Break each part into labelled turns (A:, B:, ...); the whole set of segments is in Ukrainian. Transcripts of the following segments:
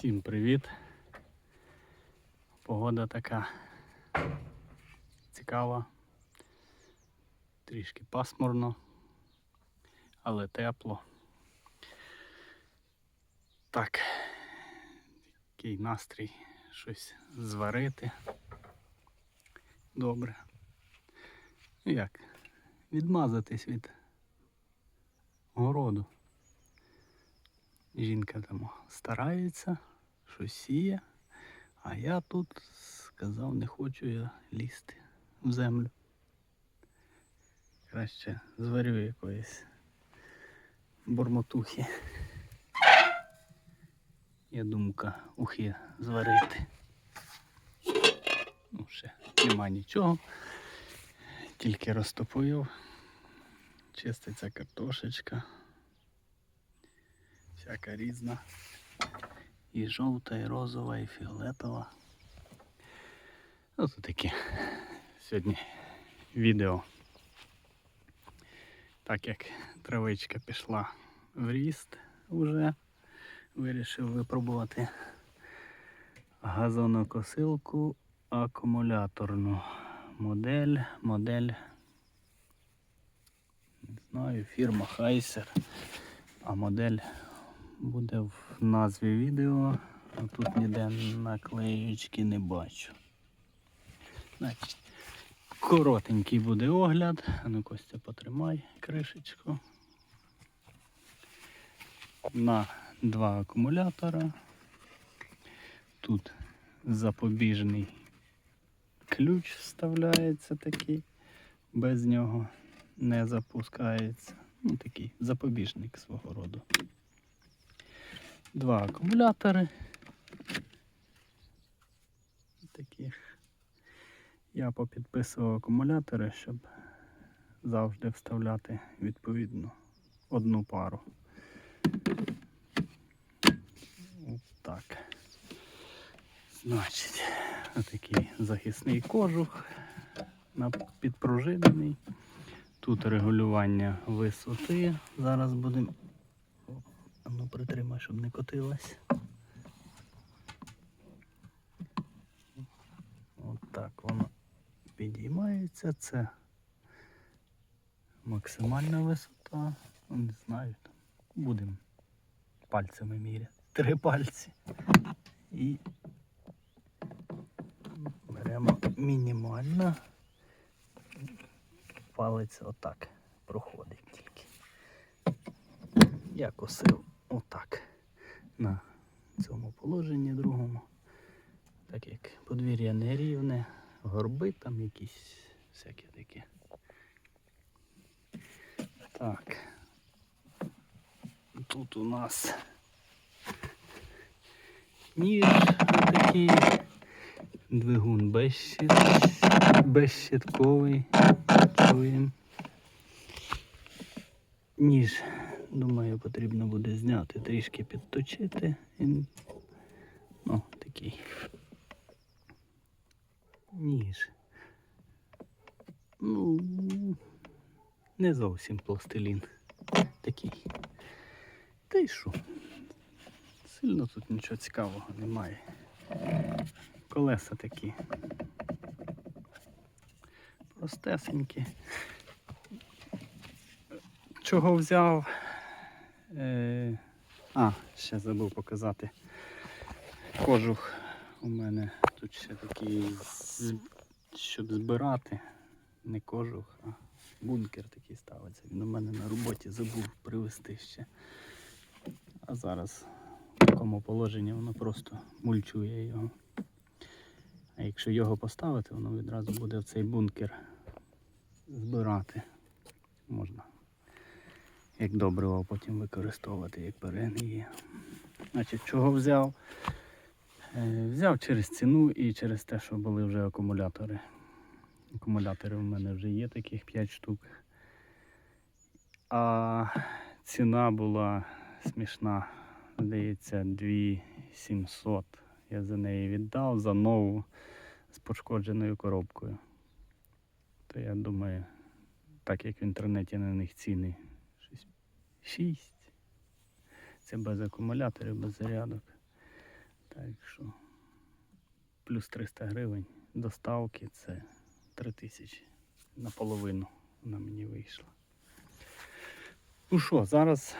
A: Всім привіт. Погода така цікава. Трішки пасмурно, але тепло. Так, такий настрій щось зварити. Добре. Ну як? Відмазатись від городу. Жінка там старається, щось сіє, а я тут сказав, не хочу я лізти в землю. Краще зварю якоїсь бормотухи. Є думка ухи зварити. Ну, ще нема нічого. Тільки розтопив. Чиститься картошечка всяка різна. І жовта, і розова, і фіолетова. Ось таке сьогодні відео. Так як травичка пішла в ріст вже, вирішив випробувати газонокосилку акумуляторну. Модель, модель. Не знаю, фірма Хайсер. А модель буде в назві відео, а тут ніде наклеючки не бачу. Значить, коротенький буде огляд. Ну Костя потримай кришечку. На два акумулятора. Тут запобіжний ключ вставляється такий, без нього не запускається. Ну, такий запобіжник свого роду. Два акумулятори. Таких. Я попідписував акумулятори, щоб завжди вставляти відповідно одну пару. От так. Значить, отакий захисний кожух підпружинений. Тут регулювання висоти. Зараз будемо. Ну притримай, щоб не котилась. От так воно підіймається. Це максимальна висота. Ну, Не знаю. Там. Будемо пальцями міряти. Три пальці. І беремо мінімально палець отак проходить тільки. Я косив отак на цьому положенні другому. Так як подвір'я нерівне, горби там якісь всякі такі. Так. Тут у нас ніж такий, двигун безщит. Чуємо. Ніж, думаю, потрібно буде зняти, трішки підточити. Він, ну, такий. Ніж. Ну, не зовсім пластилін. Такий. Та й що? Сильно тут нічого цікавого немає. Колеса такі. Простесенькі. Чого взяв? Е, а, ще забув показати. Кожух у мене тут ще такий, щоб збирати. Не кожух, а бункер такий ставиться. Він у мене на роботі забув привезти ще. А зараз в такому положенні воно просто мульчує його. А якщо його поставити, воно відразу буде в цей бункер збирати. Можна як добриво потім використовувати, як перегніє. Значить, чого взяв? Е, Взяв через ціну і через те, що були вже акумулятори. Акумулятори у мене вже є таких 5 штук. А ціна була смішна, здається, 2700. Я за неї віддав за нову з пошкодженою коробкою. То я думаю, так як в інтернеті на них ціни 6. Це без акумуляторів, без зарядок. Так що плюс 300 гривень доставки це 3000 наполовину вона мені вийшла. Ну що, зараз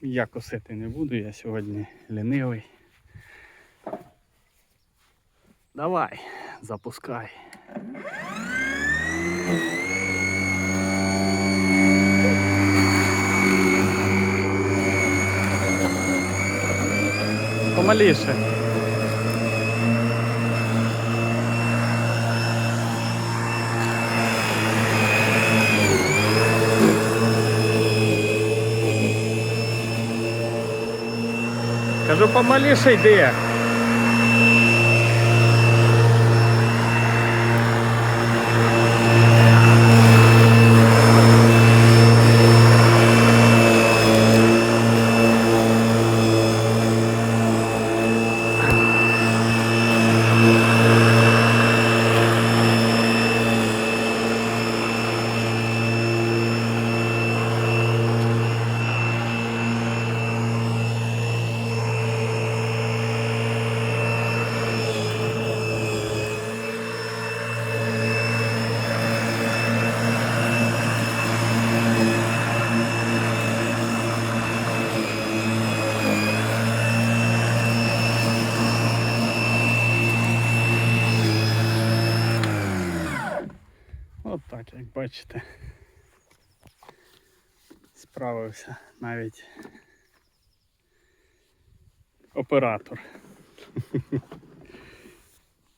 A: я косити не буду, я сьогодні лінивий. Давай, запускай. Помаліше. Кажу, помаліше йди. От так, як бачите. Справився навіть оператор.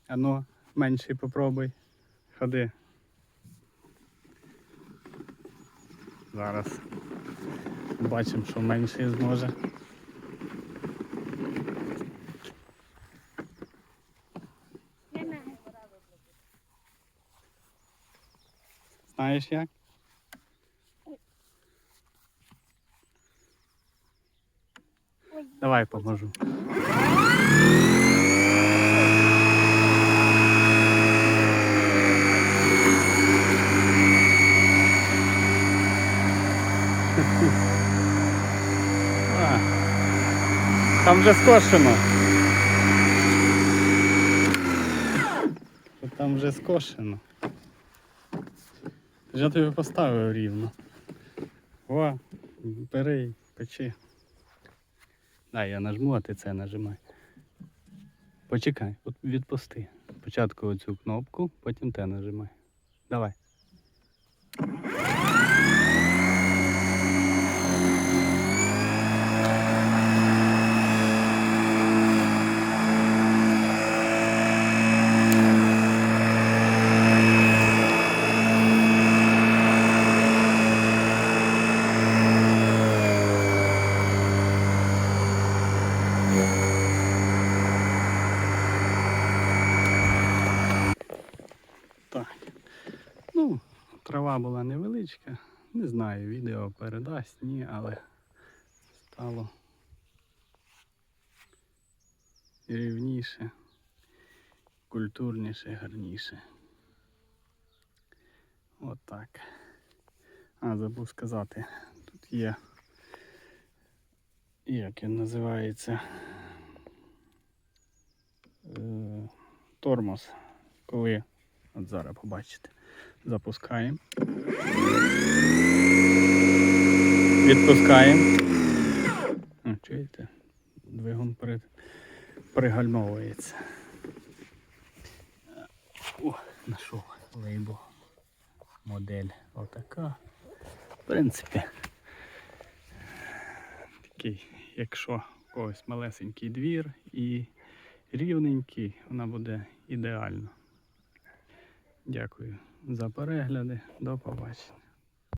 A: Ану, менший попробуй. Ходи. Зараз бачимо, що менший зможе. Знаєш як? Давай поможу. Там вже скошено. Там вже скошено. Я тобі поставив рівно. О, бери, печи. Дай, я нажму, а ти це нажимай. Почекай, от відпусти. Спочатку оцю кнопку, потім те нажимай. Давай. Трава була невеличка. Не знаю, відео передасть, ні, але стало рівніше, культурніше, гарніше. От так. А, забув сказати, тут є, як він називається, е, тормоз, коли От зараз побачите. Запускаємо. Відпускаємо. Чуєте? Двигун при... пригальмовується. О, знайшов лейбл. Модель отака. В принципі, такий, якщо у когось малесенький двір і рівненький, вона буде ідеально. Дякую за перегляди. До побачення.